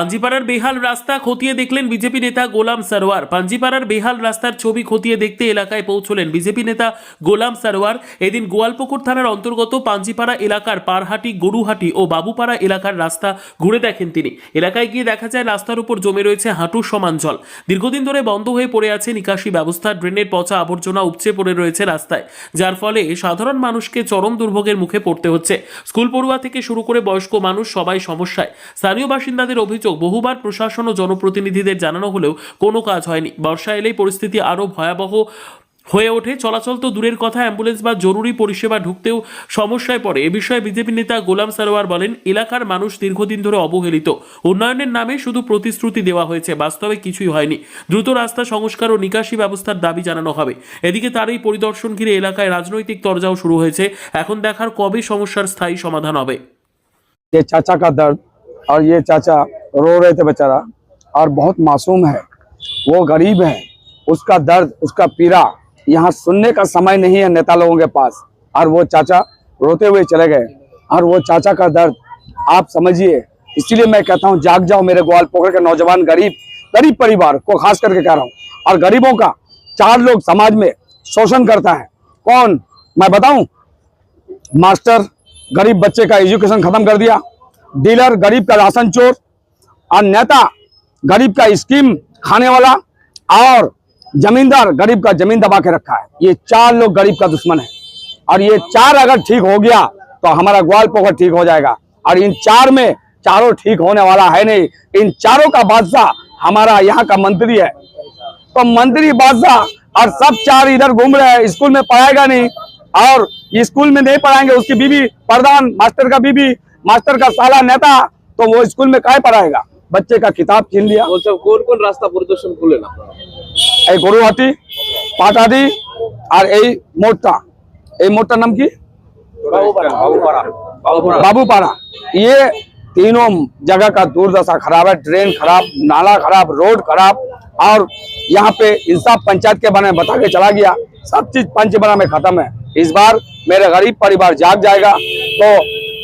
পাঞ্জিপাড়ার বেহাল রাস্তা খতিয়ে দেখলেন বিজেপি নেতা গোলাম সারোয়ার। পাঞ্জিপাড়ার বেহাল রাস্তার ছবি খতিয়ে দেখতে এলাকায় পৌঁছলেন বিজেপি নেতা গোলাম সারোয়ার। এদিন গোয়ালপুকুর থানার অন্তর্গত পাঞ্জিপাড়া এলাকার পারহাটি গরুহাটি ও বাবুপাড়া এলাকার রাস্তা ঘুরে দেখেন তিনি। এলাকায় গিয়ে দেখা যায় রাস্তার উপর জমে রয়েছে হাঁটুর সমান জল। দীর্ঘদিন ধরে বন্ধ হয়ে পড়ে আছে নিকাশি ব্যবস্থা, ড্রেনের পচা আবর্জনা উপচে পড়ে রয়েছে রাস্তায়। যার ফলে সাধারণ মানুষকে চরম দুর্ভোগের মুখে পড়তে হচ্ছে। স্কুল পড়ুয়া থেকে শুরু করে বয়স্ক মানুষ সবাই সমস্যায়। স্থানীয় বাসিন্দাদের অভিযোগ অভিযোগ বহুবার প্রশাসন ও জনপ্রতিনিধিদের জানানো হলেও কোনো কাজ হয়নি। বর্ষা এলেই পরিস্থিতি আরও ভয়াবহ হয়ে ওঠে। চলাচল তো দূরের কথা, অ্যাম্বুলেন্স বা জরুরি পরিষেবা ঢুকতেও সমস্যায় পড়ে। এ বিষয়ে বিজেপি নেতা গোলাম সারোয়ার বলেন, এলাকার মানুষ দীর্ঘদিন ধরে অবহেলিত। উন্নয়নের নামে শুধু প্রতিশ্রুতি দেওয়া হয়েছে, বাস্তবে কিছুই হয়নি। দ্রুত রাস্তা সংস্কার ও নিকাশি ব্যবস্থার দাবি জানানো হবে। এদিকে তার এই পরিদর্শন ঘিরে এলাকায় রাজনৈতিক তরজাও শুরু হয়েছে। এখন দেখার কবে সমস্যার স্থায়ী সমাধান হবে? চাচা और ये चाचा रो रहे थे बेचारा और बहुत मासूम है। वो गरीब है। उसका दर्द, उसका पीड़ा यहाँ सुनने का समय नहीं है नेता लोगों के पास। और वो चाचा रोते हुए चले गए। और वो चाचा का दर्द आप समझिए। इसीलिए मैं कहता हूँ, जाग जाओ मेरे ग्वाल पोखर के नौजवान गरीब गरीब परिवार को खास करके कह रहा हूँ। और गरीबों का चार लोग समाज में शोषण करता है। कौन? मैं बताऊँ? मास्टर गरीब बच्चे का एजुकेशन खत्म कर दिया। डीलर गरीब का राशन चोर और नेता गरीब का स्कीम खाने वाला और जमींदार गरीब का ज़मीन दबा के रखा है। ये चार लोग गरीब का दुश्मन है। और ये चार अगर ठीक हो गया तो हमारा ग्वाल पोखर ठीक हो जाएगा। और इन चार में चारों ठीक होने वाला है नहीं। इन चारों का बादशाह हमारा यहाँ का मंत्री है। तो मंत्री, बादशाह और सब चार इधर घूम रहे हैं। स्कूल में पढ़ाएगा नहीं। और स्कूल में नहीं पढ़ाएँगे, उसकी बीबी प्रधान, मास्टर का बीबी मास्टर का साला नेता तो वो स्कूल में काय पढ़ाएगा बच्चे का किताब छीन लिया বলছেন কোন কোন রাস্তা পরিদর্শন করলেন আপনারা এই গরুহাটি পাটাদি আর এই মোড়টা এই মোড়টার নাম কি बाबूपाड़ा ये तीनों जगह का दुर्दशा खराब है ड्रेन खराब नाला खराब रोड खराब और यहाँ पे इंसाफ पंचायत के बारे में बता के चला गया सब चीज पंचबरा में खत्म है इस बार मेरे गरीब परिवार जाग जाएगा तो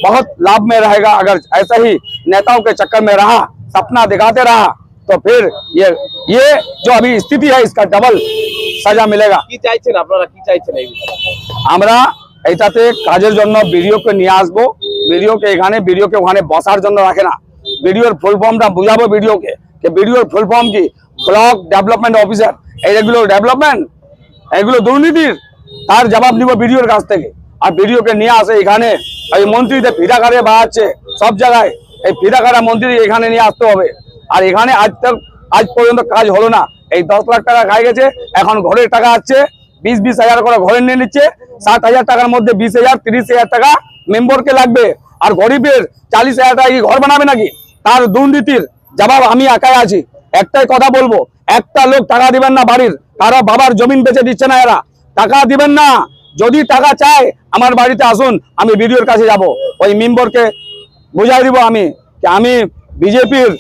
बहुत लाभ में रहेगा अगर ऐसा ही नेताओं के चक्कर में रहा सपना दिखाते रहा तो फिर ये ये जो अभी स्थिति है इसका डबल सजा मिलेगा কি চাইছেন আপনারা কি চাইছেন এই বিষয়ে? আমরা এটাতে কাজের জন্য বিডিওকে নিয়ে আসবো বিডিওকে এখানে বিডিওকে ওখানে বসার জন্য রাখে না বিডিওর ফুল ফর্মটা বুঝাবো বিডিওকে যে বিডিওর ফুল ফর্ম কি ব্লক ডেভেলপমেন্ট অফিসার এইগুলো ডেভেলপমেন্ট এগুলো দুর্নীতির তার জবাব নিব বিডিওর কাছ থেকে আর বিডিওকে নিয়ে আসে এখানে। এই মন্ত্রীদের ফিরাকারে বাড়াচ্ছে সব জায়গায়। এই ফিরাকারা মন্ত্রী এখানে নিয়ে আসতে হবে। আর এখানে আজ আজ পর্যন্ত কাজ হলো না। এই দশ লাখ টাকা খাই গেছে, এখন ঘরের টাকা আসছে। বিশ বিশ হাজার করে ঘরে নিয়ে নিচ্ছে। সাত হাজার টাকার মধ্যে বিশ হাজার, তিরিশ হাজার টাকা মেম্বরকে লাগবে। আর গরিবের চালিশ হাজার টাকা কি ঘর বানাবে নাকি? তার দুর্নীতির জবাব আমি একাই আছি। একটাই কথা বলব, একটা লোক টাকা দিবেন না বাড়ির। কারও বাবার জমিন বেচে দিচ্ছে না এরা। টাকা দিবেন না। যদি টাকা চায় আমার বাড়িতে আসুন, আমি বিডিওর কাছে যাব। ওই মেম্বরকে বুঝাই দিব আমি আমি বিজেপির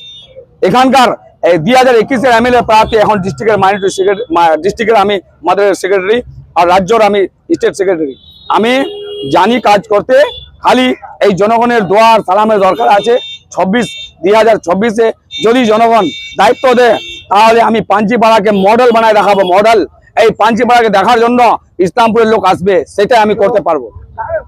এখানকার এই দুই হাজার একুশের এমএলএ প্রার্থী, এখন ডিস্ট্রিক্টের মাইনরিটি সেক্রেটারি ডিস্ট্রিক্টের আমি মাদারের সেক্রেটারি আর রাজ্যর আমি স্টেট সেক্রেটারি আমি জানি কাজ করতে, খালি এই জনগণের দোয়ার সালামের দরকার আছে। ছাব্বিশ, দুই হাজার যদি জনগণ দায়িত্ব দেয়, তাহলে আমি পাঞ্চিপাড়াকে মডেল বানায় দেখাবো মডেল এই পাঞ্চিপাড়াকে দেখার জন্য ইসলামপুরের লোক আসবে সেটাই আমি করতে পারব।